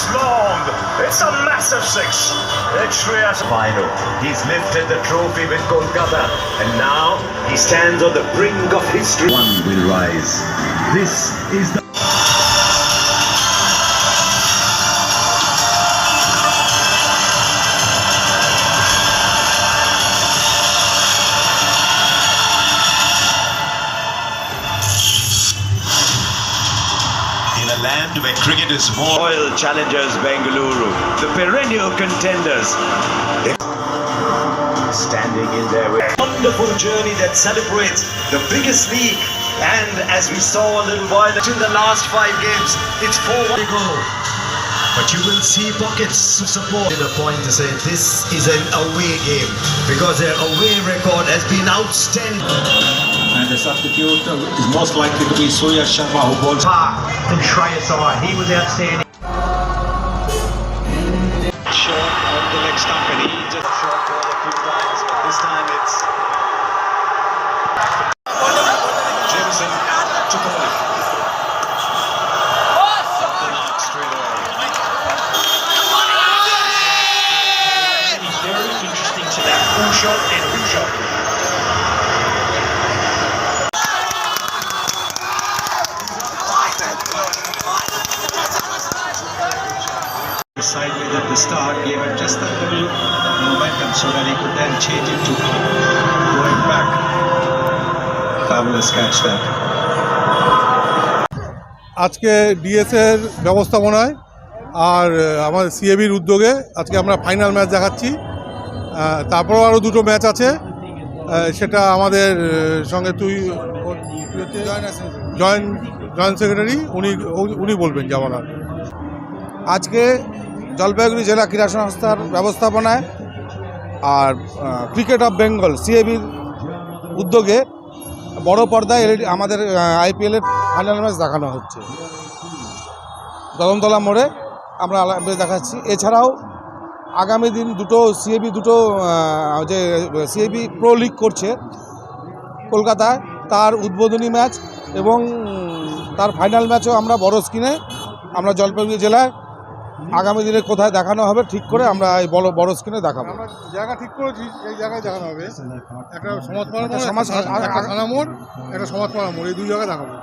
It's long. It's a massive six. It's Shreyas. Final. He's lifted the trophy with Kolkata, and now he stands on the brink of history. One will rise. This is the. A land where cricket is more. Royal Challengers Bengaluru, the perennial contenders. Standing in there with a wonderful journey that celebrates the biggest league. And as we saw a little while in the last five games, it's 4 1 goal. But you will see pockets of support. The point to say this is an away game because their away record has been outstanding. And the substitute is most likely to be Surya Sharma who bowls. Park and Shreyas Iyer, he was outstanding. Short on the leg stump and he just Short ball a few times, but this time it's Jameson took a mark straight away. He's very interesting to that full shot and hook shot. Sideways at the start gave him just a little momentum so that he could then change it to going back. Fabulous catch there. আজকে ডিএসের ব্যবস্থাপনায় আর আমাদের সিএবির উদ্যোগে আজকে আমরা final match দেখাচ্ছি তারপরেও আরও দুটো ম্যাচ আছে সেটা আমাদের সঙ্গে তুই জয়েন্ট জয়েন্ট সেক্রেটারি উনি উনি বলবেন যেমন আজকে জলপাইগুড়ি জেলা ক্রীড়া সংস্থার ব্যবস্থাপনায় আর ক্রিকেট অফ বেঙ্গল সিএবির উদ্যোগে বড় পর্দায় আমাদের আইপিএলের ফাইনাল ম্যাচ দেখানো হচ্ছে। কদমতলা মোড়ে আমরা দেখাচ্ছি। এছাড়াও আগামী দিন দুটো সিএবি দুটো যে সিএবি প্রো লিগ করছে কলকাতায়, তার উদ্বোধনী ম্যাচ এবং তার ফাইনাল ম্যাচও আমরা বড় স্ক্রিনে আমরা জলপাইগুড়ি জেলায় আগামী দিনে কোথায় দেখানো হবে ঠিক করে আমরা এই বড় বড় স্ক্রিনে দেখাবো। জায়গা ঠিক করেছি এই জায়গায় দেখানো হবে। একটা সমাজপাড়া সমাজ- একটা থানা মোড় একটা সমাজপাড়া মোড় এই দুই জায়গায় দেখাবো।